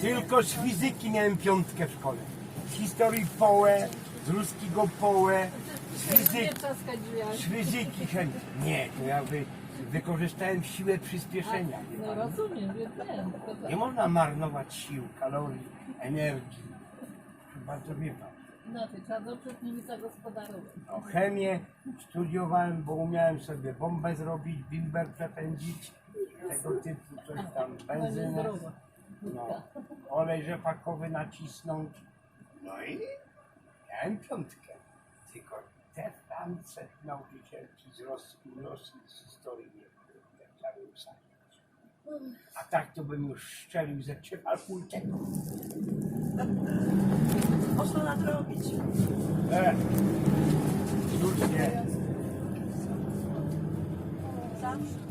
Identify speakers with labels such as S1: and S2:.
S1: Tylko z fizyki miałem piątkę w szkole. Z historii połę, z ruskiego połę, z fizyki, z fizyki chemii. Nie, to ja wy, wykorzystałem siłę przyspieszenia. wie
S2: No
S1: pan.
S2: rozumiem, tylko to-
S1: Nie można marnować sił, kalorii, energii. To wie pan.
S2: Inaczej, trzeba dobrze z nimi zagospodarować.
S1: No, chemię studiowałem, bo umiałem sobie bombę zrobić, bimber przepędzić, tego typu coś tam,
S2: No
S1: benzynę, no, olej rzepakowy nacisnąć. No i miałem piątkę. Tylko te tamce nauczycielki z Rosji, Rosji z historii nie chciały usadzić. A tak to bym już szczelił ze alpultek.
S3: Można nadrobić.
S1: E, już nie.
S3: Zawsze.